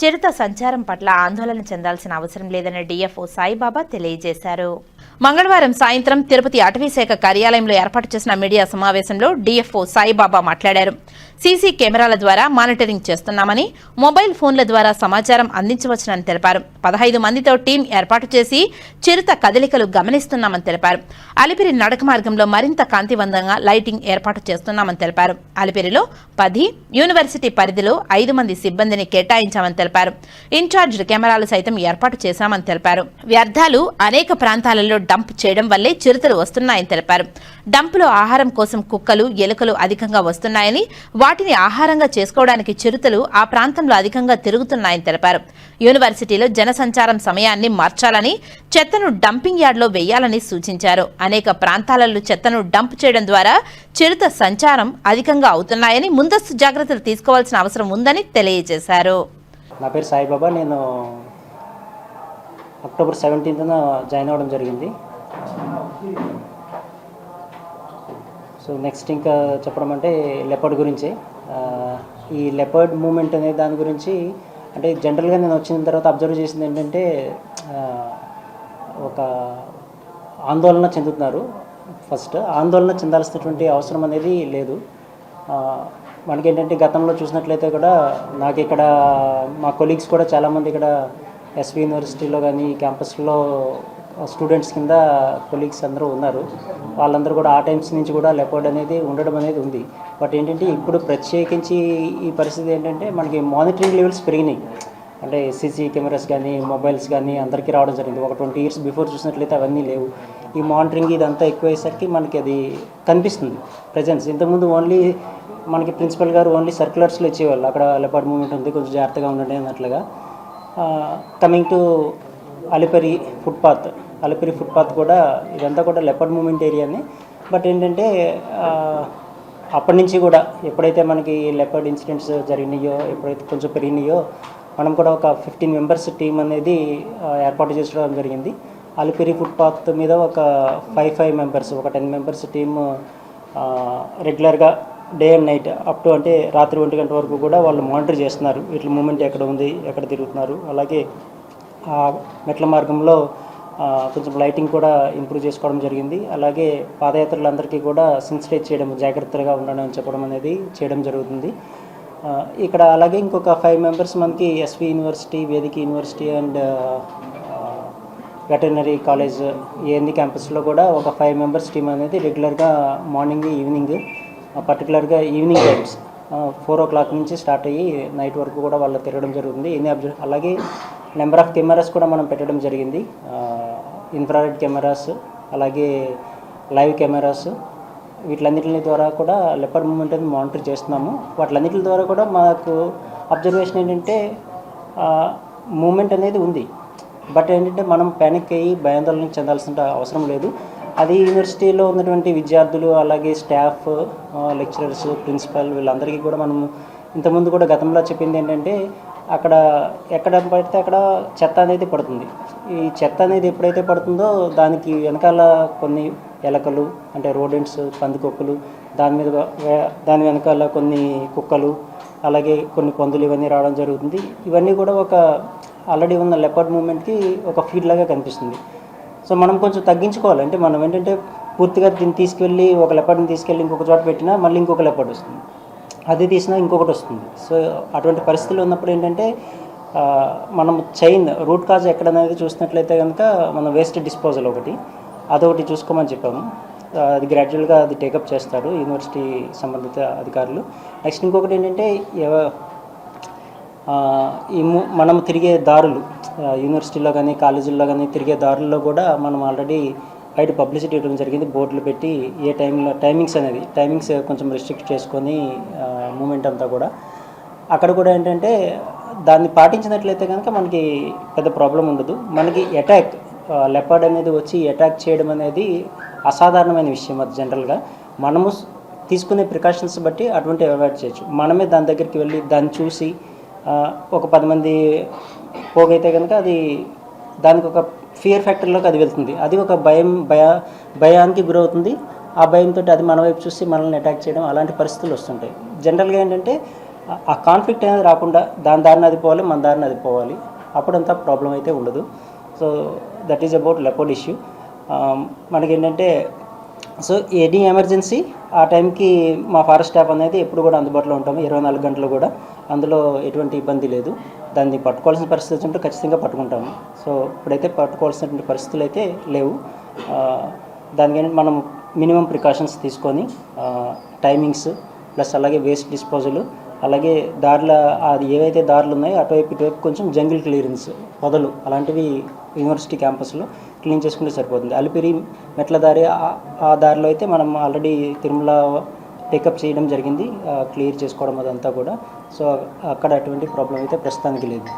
చిరుత సంచారం పట్ల ఆందోళన చెందాల్సిన అవసరం లేదని డీఎఫ్ఓ సాయిబాబా తెలియజేశారు. మంగళవారం సాయంత్రం తిరుపతి అటవీశాఖ కార్యాలయంలో ఏర్పాటు చేసిన మీడియా సమావేశంలో డీఎఫ్ఓ సాయిబాబా మాట్లాడారు. సీసీ కెమెరాల ద్వారా మానిటరింగ్ చేస్తున్నామని మొబైల్ ఫోన్ల ద్వారా సమాచారం అందించవచ్చునని తెలిపారు. పదహైదు మందితో టీం ఏర్పాటు చేసి చిరుత కదలికలు గమనిస్తున్నామని తెలిపారు. అలిపిరి నడక మార్గంలో మరింత కాంతివంతంగా లైటింగ్ ఏర్పాటు చేస్తున్నామని తెలిపారు. అలిపిరిలో పది యూనివర్సిటీ పరిధిలో ఐదు మంది సిబ్బందిని కేటాయించామని తెలిపారు. ఇన్ఛార్జ్ కెమెరాలు సైతం ఏర్పాటు చేశామని తెలిపారు. వ్యర్థాలు అనేక ప్రాంతాలలో డంప్ చేయడం వల్లే చిరుతలు వస్తున్నాయని తెలిపారు. డంప్లో ఆహారం కోసం కుక్కలు ఎలుకలు అధికంగా వస్తున్నాయని వాటిని ఆహారంగా చేసుకోవడానికి చిరుతలు ఆ ప్రాంతంలో అధికంగా తిరుగుతున్నాయని తెలిపారు. యూనివర్సిటీలో జనసంచారం సమయాన్ని మార్చాలని చెత్తను డంపింగ్ యార్డ్లో వేయాలని సూచించారు. అనేక ప్రాంతాలలో చెత్తను డంప్ చేయడం ద్వారా చిరుత సంచారం అధికంగా అవుతున్నాయని ముందస్తు జాగ్రత్తలు తీసుకోవాల్సిన అవసరం ఉందని తెలియజేశారు. నా పేరు సాయిబాబా. నేను అక్టోబర్ సెవెంటీన్త్న జాయిన్ అవ్వడం జరిగింది. సో నెక్స్ట్ ఇంకా చెప్పడం అంటే లెపర్డ్ గురించి. ఈ లెపర్డ్ మూమెంట్ అనే దాని గురించి అంటే జనరల్గా నేను వచ్చిన తర్వాత అబ్జర్వ్ చేసింది ఏంటంటే ఒక ఆందోళన చెందుతున్నారు. ఫస్ట్ ఆందోళన చెందాల్సినటువంటి అవసరం అనేది లేదు. మనకి ఏంటంటే గతంలో చూసినట్లయితే కూడా నాకు ఇక్కడ మా కొలీగ్స్ కూడా చాలామంది ఇక్కడ ఎస్వి యూనివర్సిటీలో కానీ క్యాంపస్లో స్టూడెంట్స్ కింద కొలీగ్స్ అందరూ ఉన్నారు. వాళ్ళందరూ కూడా ఆ టైమ్స్ నుంచి కూడా లెపర్డ్ అనేది ఉండడం అనేది ఉంది. బట్ ఏంటంటే ఇప్పుడు ప్రత్యేకించి ఈ పరిస్థితి ఏంటంటే మనకి మానిటరింగ్ లెవెల్స్ పెరిగినాయి. అంటే సీసీ కెమెరాస్ కానీ మొబైల్స్ కానీ అందరికీ రావడం జరిగింది. ఒక ట్వంటీ ఇయర్స్ బిఫోర్ చూసినట్లయితే అవన్నీ లేవు. ఈ మానిటరింగ్ ఇదంతా ఎక్కువయ్యేసరికి మనకి అది కనిపిస్తుంది. ప్రజెన్స్ ఇంతకుముందు ఓన్లీ మనకి ప్రిన్సిపల్ గారు ఓన్లీ సర్క్యులర్స్లో ఇచ్చేవాళ్ళు. అక్కడ లెపార్డ్ మూమెంట్ ఉంది. కొంచెం జాగ్రత్తగా ఉండండి అన్నట్లుగా. Coming to Alipiri footpath Alipiri footpath కూడా ఇదంతా కూడా లెపర్డ్ మూమెంట్ ఏరియానే బట్ ఏంటంటే అప్పటి నుంచి కూడా ఎప్పుడైతే మనకి లెపర్డ్ ఇన్సిడెంట్స్ జరిగినాయో ఎప్పుడైతే కొంచెం పెరిగినాయో మనం కూడా ఒక ఫిఫ్టీన్ మెంబర్స్ టీం అనేది ఏర్పాటు చేసుకోవడం జరిగింది. అలిపిరి ఫుట్పాత్ మీద ఒక ఫైవ్ ఫైవ్ మెంబర్స్ ఒక టెన్ మెంబర్స్ టీమ్ రెగ్యులర్గా day and night up to అంటే రాత్రి ఒంటి గంట వరకు కూడా వాళ్ళు మానిటర్ చేస్తున్నారు. వీటి మూమెంట్ ఎక్కడ ఉంది ఎక్కడ తిరుగుతున్నారు. అలాగే ఆ మెట్ల మార్గంలో కొంచెం లైటింగ్ కూడా ఇంప్రూవ్ చేసుకోవడం జరిగింది. అలాగే పాదయాత్రలందరికీ కూడా సెన్సిటైజ్ చేయడం జాగ్రత్తగా ఉండడం అని చెప్పడం అనేది చేయడం జరుగుతుంది. ఇక్కడ అలాగే ఇంకొక ఫైవ్ మెంబర్స్ మనకి SV university Vedic university and veterinary college ANE క్యాంపస్లో కూడా ఒక ఫైవ్ మెంబర్స్ టీం అనేది రెగ్యులర్గా మార్నింగ్ ఈవినింగ్ పర్టికులర్గా evening times four o'clock నుంచి స్టార్ట్ అయ్యి నైట్ వరకు కూడా వాళ్ళు తిరగడం జరుగుతుంది. ఎన్ని అబ్జర్వ్ అలాగే నెంబర్ ఆఫ్ కెమెరాస్ కూడా మనం పెట్టడం జరిగింది. ఇన్ఫ్రారెడ్ కెమెరాస్ అలాగే లైవ్ కెమెరాస్ వీటిలన్నింటి ద్వారా కూడా లెపర్ మూమెంట్ అనేది మానిటర్ చేస్తున్నాము. వాటిలన్నింటి ద్వారా కూడా మాకు అబ్జర్వేషన్ ఏంటంటే మూమెంట్ అనేది ఉంది. బట్ ఏంటంటే మనం ప్యానిక్ అయ్యి భయాందోళన చెందాల్సిన అవసరం లేదు. అది యూనివర్సిటీలో ఉన్నటువంటి విద్యార్థులు అలాగే స్టాఫ్ లెక్చరర్స్ ప్రిన్సిపల్ వీళ్ళందరికీ కూడా మనం ఇంతకుముందు కూడా గతంలో చెప్పింది ఏంటంటే అక్కడ ఎక్కడ పడితే అక్కడ చెత్త అనేది పడుతుంది. ఈ చెత్త అనేది ఎప్పుడైతే పడుతుందో దానికి వెనకాల కొన్ని ఎలకలు అంటే రోడెంట్స్ పందికొక్కులు దాని మీద దాని వెనకాల కొన్ని కుక్కలు అలాగే కొన్ని పందులు ఇవన్నీ రావడం జరుగుతుంది. ఇవన్నీ కూడా ఒక ఆల్రెడీ ఉన్న లెపర్డ్ మూమెంట్కి ఒక ఫీడ్ లాగా కనిపిస్తుంది. సో మనం కొంచెం తగ్గించుకోవాలి. అంటే మనం ఏంటంటే పూర్తిగా దీన్ని తీసుకెళ్ళి ఒక లెపర్డ్ని తీసుకెళ్ళి ఇంకొక చోట పెట్టినా మళ్ళీ ఇంకొక లెపర్డ్ వస్తుంది. అది తీసినా ఇంకొకటి వస్తుంది. సో అటువంటి పరిస్థితులు ఉన్నప్పుడు ఏంటంటే మనం చైన్ రూట్ కాజ్ ఎక్కడనేది చూసినట్లయితే కనుక మనం వేస్ట్ డిస్పోజల్ ఒకటి అదొకటి చూసుకోమని చెప్పాము. అది గ్రాడ్యువల్గా అది టేకప్ చేస్తారు యూనివర్సిటీ సంబంధిత అధికారులు. నెక్స్ట్ ఇంకొకటి ఏంటంటే ఈ ము- మనం తిరిగే దారులు యూనివర్సిటీలో కానీ కాలేజీల్లో కానీ తిరిగే దారుల్లో కూడా మనం ఆల్రెడీ బయట పబ్లిసిటీ ఇవ్వడం జరిగింది. బోర్డులు పెట్టి ఏ టైంలో టైమింగ్స్ అనేది టైమింగ్స్ కొంచెం రిస్ట్రిక్ట్ చేసుకొని మూమెంట్ అంతా కూడా. అక్కడ కూడా ఏంటంటే దాన్ని పాటించినట్లయితే కనుక మనకి పెద్ద ప్రాబ్లం ఉండదు. మనకి అటాక్ లెపర్డ్ అనేది వచ్చి అటాక్ చేయడం అనేది అసాధారణమైన విషయం అది జనరల్గా మనము తీసుకునే ప్రికాషన్స్ బట్టి అటువంటి అవాయిడ్ చేయొచ్చు. మనమే దాని దగ్గరికి వెళ్ళి దాన్ని చూసి ఒక పది మంది పోగైతే కనుక అది దానికి ఒక ఫియర్ ఫ్యాక్టర్లోకి అది వెళ్తుంది. అది ఒక భయం భయ భయానికి గురవుతుంది. ఆ భయంతో అది మన వైపు చూసి మనల్ని అటాక్ చేయడం అలాంటి పరిస్థితులు వస్తుంటాయి. జనరల్గా ఏంటంటే ఆ- కాన్ఫ్లిక్ట్ అనేది రాకుండా దాని దారిని అది పోవాలి మన దారిని అది పోవాలి. అప్పుడంతా ప్రాబ్లం అయితే ఉండదు. So that is about leopard issue మనకేంటంటే సో ఎనీ ఎమర్జెన్సీ ఆ టైంకి మా ఫారెస్ట్ స్టాఫ్ అనేది ఎప్పుడు కూడా అందుబాటులో ఉంటాము. ఇరవై నాలుగు గంటలు కూడా. అందులో ఎటువంటి ఇబ్బంది లేదు. దాన్ని పట్టుకోవాల్సిన పరిస్థితి ఉంటే ఖచ్చితంగా పట్టుకుంటాము. సో ఇప్పుడైతే పట్టుకోవాల్సినటువంటి పరిస్థితులు అయితే లేవు. ఆ, మనం మినిమం ప్రికాషన్స్ తీసుకొని టైమింగ్స్ ప్లస్ అలాగే వేస్ట్ డిస్పోజల్ అలాగే దారుల అది ఏవైతే దారులు ఉన్నాయో అటువైపు ఇటువైపు కొంచెం జంగిల్ క్లియరెన్స్ పొదలు అలాంటివి యూనివర్సిటీ క్యాంపస్లో క్లీన్ చేసుకుంటే సరిపోతుంది. అలిపిరి మెట్ల దారి ఆ- ఆ దారిలో అయితే మనం ఆల్రెడీ తిరుమల టేకప్ చేయడం జరిగింది. క్లియర్ చేసుకోవడం అదంతా కూడా. సో అక్కడ అటువంటి ప్రాబ్లం అయితే ప్రస్తుతానికి లేదు.